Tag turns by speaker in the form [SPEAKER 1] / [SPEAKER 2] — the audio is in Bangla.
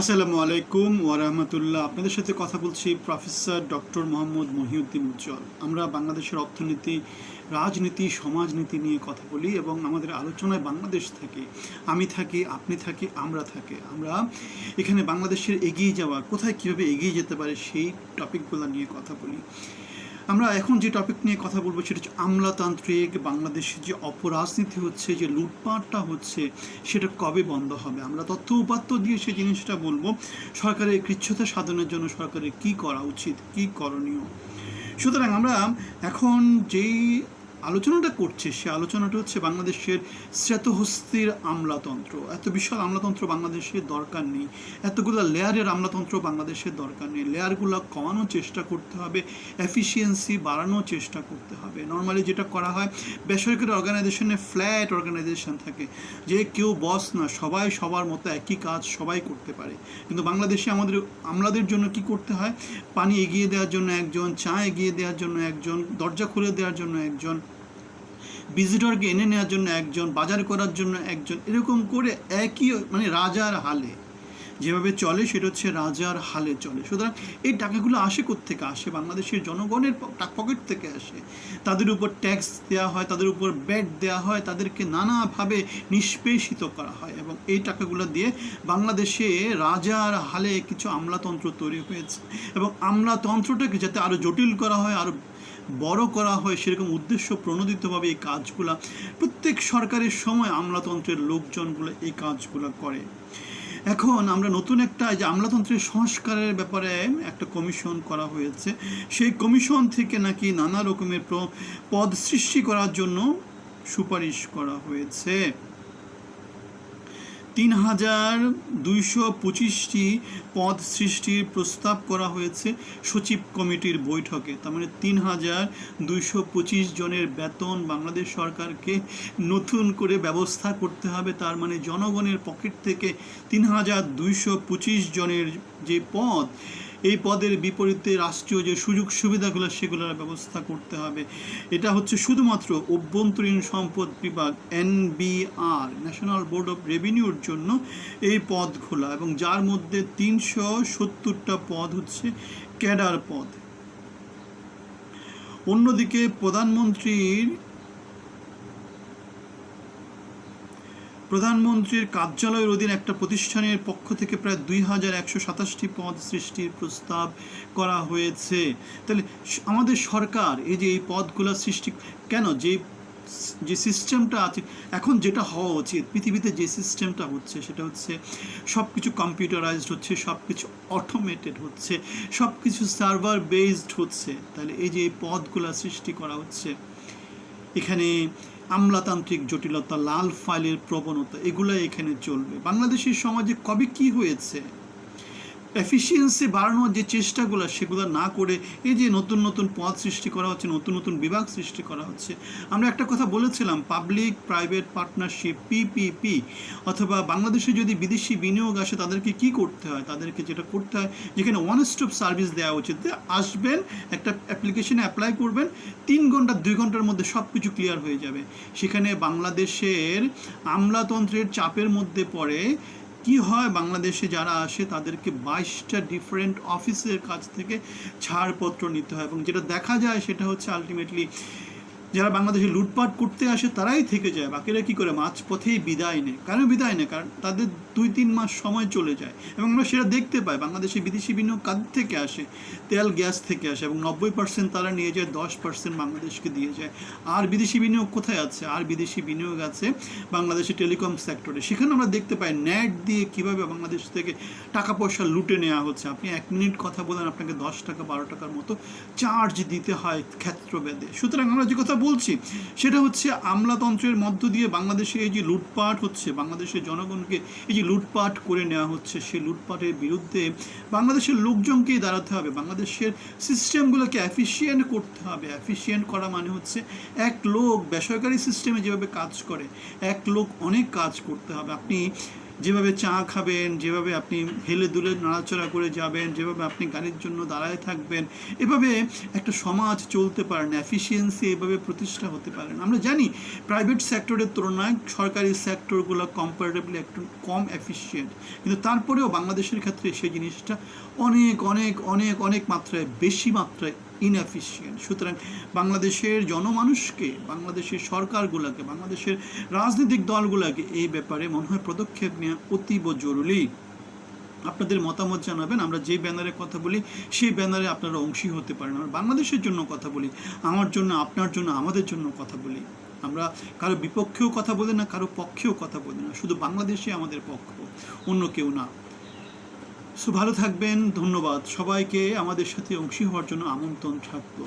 [SPEAKER 1] আসসালামু আলাইকুম ওয়ারহমতুল্লাহ আপনাদের সাথে কথা বলছি প্রফেসর ডক্টর মোহাম্মদ মহিউদ্দিন উজ্জ্বল। আমরা বাংলাদেশের অর্থনীতি, রাজনীতি, সমাজনীতি নিয়ে কথা বলি এবং আমাদের আলোচনায় বাংলাদেশ থাকে। আমি থাকি, আপনি থাকি, আমরা থাকি। আমরা এখানে বাংলাদেশের এগিয়ে যাওয়া, কোথায় কীভাবে এগিয়ে যেতে পারে সেই টপিকগুলো নিয়ে কথা বলি। আমরা এখন যে টপিক নিয়ে কথা বলব সেটা হচ্ছে আমলাতান্ত্রিক বাংলাদেশে যে অপরাজনীতি হচ্ছে, যে লুটপাটটা হচ্ছে, সেটা কবে বন্ধ হবে? আমরা তথ্য উপাত্ত দিয়ে সেই জিনিসটা বলব। সরকারের কৃচ্ছতা সাধনের জন্য সরকারের কি করা উচিত, কি করণীয়? সুতরাং আমরা এখন যেই আলোচনাটা করছে সে আলোচনাটা হচ্ছে বাংলাদেশের শ্বেতহস্তির আমলাতন্ত্র। এত বিশাল আমলাতন্ত্র বাংলাদেশের দরকার নেই। এতগুলো লেয়ারের আমলাতন্ত্র বাংলাদেশের দরকার নেই। লেয়ারগুলো কমানোর চেষ্টা করতে হবে এফিসিয়েন্সি বাড়ানোর চেষ্টা করতে হবে। নর্মালি যেটা করা হয়, বেসরকারি অর্গানাইজেশনে ফ্ল্যাট অর্গানাইজেশন থাকে, যে কেউ বস না, সবাই সবার মতো একই কাজ সবাই করতে পারে। কিন্তু বাংলাদেশে আমাদের আমলাদের জন্য কি করতে হয়? পানি এগিয়ে দেওয়ার জন্য একজন, চা এগিয়ে দেওয়ার জন্য একজন, দরজা খুলে দেওয়ার জন্য একজন ভিজিটরকে এনে নেওয়ার জন্য একজন, বাজার করার জন্য একজন, এরকম করে একই মানে রাজার হালে। যেভাবে চলে, সেটা হচ্ছে রাজার হালে চলে। সুতরাং এই টাকাগুলো আসে থেকে আসে বাংলাদেশের জনগণের পকেট থেকে আসে। তাদের উপর ট্যাক্স দেওয়া হয়, তাদের উপর ব্যাট দেওয়া হয়, তাদেরকে নানাভাবে নিষ্পেষিত করা হয় এবং এই টাকাগুলো দিয়ে বাংলাদেশে রাজার হালে কিছু আমলাতন্ত্র তৈরি হয়েছে। এবং আমলাতন্ত্রটাকে যাতে আরও জটিল করা হয় আরও বড় করা হয় সেরকম উদ্দেশ্য প্রণোদিতভাবে এই কাজগুলা। প্রত্যেক সরকারের সময় আমলাতন্ত্রের লোকজনগুলো এই কাজগুলো করে। এখন আমরা নতুন একটা যে আমলাতন্ত্রের সংস্কারের ব্যাপারে একটা কমিশন করা হয়েছে। সেই কমিশন থেকে নাকি নানা রকমের পদ সৃষ্টি করার জন্য সুপারিশ করা হয়েছে। তিন হাজার দুইশো পঁচিশটি পদ সৃষ্টির প্রস্তাব করা হয়েছে সচিব কমিটির বৈঠকে। তার মানে তিন হাজার দুইশো পঁচিশ জনের বেতন বাংলাদেশ সরকারকে নতুন করে ব্যবস্থা করতে হবে। তার মানে জনগণের পকেট থেকে তিন হাজার দুইশো পঁচিশ জনের যে পদ এই পদের বিপরীতে রাষ্ট্রীয় যে সুযোগ সুবিধাগুলো, সেগুলোর ব্যবস্থা করতে হবে। এটা হচ্ছে শুধুমাত্র অভ্যন্তরীণ সম্পদ বিভাগ, এনবিআর ন্যাশনাল বোর্ড অফ রেভিনিউর জন্য এই পদ খোলা এবং যার মধ্যে তিনশো সত্তরটা পদ হচ্ছে ক্যাডার পদ। অন্যদিকে প্রধানমন্ত্রীর প্রধানমন্ত্রীর কার্যালয়ের অধীন একটা প্রতিষ্ঠানের পক্ষ থেকে প্রায় দুই হাজার একশো সাতাশটি পদ সৃষ্টির প্রস্তাব করা হয়েছে। তাহলে আমাদের সরকার এই যে এই পদগুলো সৃষ্টি, কেন যে যে সিস্টেমটা আছে, এখন যেটা হওয়া উচিত, পৃথিবীতে যে সিস্টেমটা হচ্ছে সেটা হচ্ছে সব কিছু কম্পিউটারাইজড হচ্ছে সব কিছু অটোমেটেড হচ্ছে সব কিছু সার্ভার বেসড হচ্ছে। তাহলে এই যে এই পদগুলো সৃষ্টি করা হচ্ছে, এখানে আমলাতান্ত্রিক জটিলতা লাল ফাইলের প্রবণতা এগুলো এখানে চলবে। বাংলাদেশের সমাজে কবে কি হয়েছে? এফিসিয়েন্সি বাড়ানোর যে চেষ্টাগুলো সেগুলো না করে এই যে নতুন নতুন পদ সৃষ্টি করা হচ্ছে, নতুন নতুন বিভাগ সৃষ্টি করা হচ্ছে। আমরা একটা কথা বলেছিলাম পাবলিক প্রাইভেট পার্টনারশিপ পিপিপি অথবা বাংলাদেশে যদি বিদেশি বিনিয়োগ আসে, তাদেরকে কি করতে হয়? তাদেরকে যেটা করতে হয়, যেখানে ওয়ান স্টপ সার্ভিস দেওয়া উচিত আসবেন, একটা অ্যাপ্লিকেশনে অ্যাপ্লাই করবেন, তিন ঘণ্টা, দুই ঘণ্টার মধ্যে সব কিছু ক্লিয়ার হয়ে যাবে। সেখানে বাংলাদেশের আমলাতন্ত্রের চাপের মধ্যে পড়ে কি হয় বাংলাদেশে যারা আসে, তাদেরকে বাইশটা ডিফারেন্ট অফিসের কাছ থেকে ছাড়পত্র নিতে হয় এবং যেটা দেখা যায় সেটা হচ্ছে আলটিমেটলি যারা বাংলাদেশে লুটপাট করতে আসে, তারাই থেকে যায়। বাকিরা কি করে? মাঝপথেই বিদায় নেয়। কেন বিদায় নেয়? কারণ তাদের দুই তিন মাস সময় চলে যায়। এবং আমরা সেটা দেখতে পাই। বাংলাদেশে বিদেশি বিনিয়োগ কাদের থেকে আসে? তেল, গ্যাস থেকে আসে। এবং নব্বই পার্সেন্ট তারা নিয়ে যায়, দশ পার্সেন্ট বাংলাদেশকে দিয়ে যায়। আর বিদেশি বিনিয়োগ কোথায় আছে? আর বিদেশি বিনিয়োগ আছে বাংলাদেশের টেলিকম সেক্টরে। সেখানে আমরা দেখতে পাই নেট দিয়ে কীভাবে বাংলাদেশ থেকে টাকা পয়সা লুটে নেওয়া হচ্ছে। আপনি এক মিনিট কথা বলেন, আপনাকে দশ টাকা, বারো টাকার মতো চার্জ দিতে হয় ক্ষেত্রভেদে। সুতরাং আমরা যে কথা বলছি, সেটা হচ্ছে আমলাতন্ত্রের মধ্য দিয়ে বাংলাদেশে এই যে লুটপাট হচ্ছে, বাংলাদেশের জনগণকে এই যে লুটপাট করে নেওয়া হচ্ছে, সেই লুটপাটের বিরুদ্ধে বাংলাদেশের লোকজনকেই দাঁড়াতে হবে, বাংলাদেশের সিস্টেমগুলোকে অ্যাফিসিয়েন্ট করতে হবে। অ্যাফিসিয়েন্ট করা মানে হচ্ছে এক লোক বেসরকারি সিস্টেমে যেভাবে কাজ করে, এক লোক অনেক কাজ করতে হবে। আপনি যেভাবে চা খাবেন, যেভাবে আপনি হেলে দুলে নাড়াচড়া করে যাবেন, যেভাবে আপনি গাড়ির জন্য দাঁড়ায় থাকবেন, এভাবে একটা সমাজ চলতে পারে না এফিসিয়েন্সি এভাবে প্রতিষ্ঠা হতে পারে না। আমরা জানি প্রাইভেট সেক্টরের তুলনায় সরকারি সেক্টরগুলো কম্পারেটিভলি একটু কম এফিসিয়েন্ট কিন্তু তারপরেও বাংলাদেশের ক্ষেত্রে সেই জিনিসটা অনেক অনেক অনেক অনেক মাত্রায়, বেশি মাত্রায় ইনএফিসিয়েন্ট সুতরাং বাংলাদেশের জনমানুষকে, বাংলাদেশের সরকারগুলোকে, বাংলাদেশের রাজনৈতিক দলগুলোকে এই ব্যাপারে মনে হয় পদক্ষেপ নেওয়া অতীব জরুরি। আপনাদের মতামত জানাবেন, আমরা যে ব্যানারে কথা বলি, সেই ব্যানারে আপনারা অংশী হতে পারেন। আমরা বাংলাদেশের জন্য কথা বলি, আমার জন্য, আপনার জন্য, আমাদের জন্য কথা বলি। আমরা কারও বিপক্ষেও কথা বলি না, কারও পক্ষেও কথা বলি না। শুধু বাংলাদেশে আমাদের পক্ষ, অন্য কেউ না। সো ভালো থাকবেন ধন্যবাদ। সবাইকে আমাদের সাথে অংশী হওয়ার জন্য আমন্ত্রণ থাকল।